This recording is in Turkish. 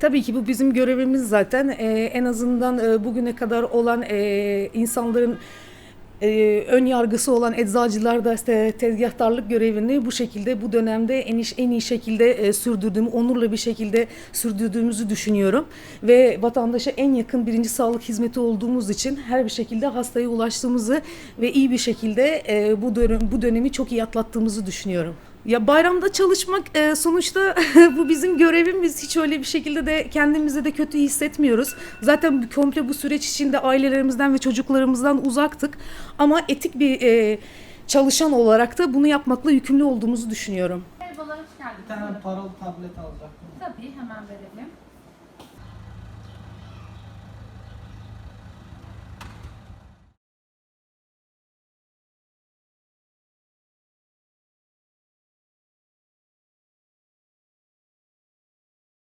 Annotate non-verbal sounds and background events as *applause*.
Tabii ki bu bizim görevimiz zaten. Ee, en azından e, bugüne kadar olan e, insanların e, ön yargısı olan eczacılar da işte tezgahtarlık görevini bu şekilde bu dönemde en iyi, en iyi şekilde e, sürdürdüğümü, onurla bir şekilde sürdürdüğümüzü düşünüyorum. Ve vatandaşa en yakın birinci sağlık hizmeti olduğumuz için her bir şekilde hastaya ulaştığımızı ve iyi bir şekilde e, bu dönem, bu dönemi çok iyi atlattığımızı düşünüyorum. Ya bayramda çalışmak e, sonuçta *laughs* bu bizim görevimiz. Hiç öyle bir şekilde de kendimizi de kötü hissetmiyoruz. Zaten bu- komple bu süreç içinde ailelerimizden ve çocuklarımızdan uzaktık. Ama etik bir e, çalışan olarak da bunu yapmakla yükümlü olduğumuzu düşünüyorum. Merhabalar, hoş geldiniz. Bir tane paralı tablet alacaktım. Tabii, hemen verelim.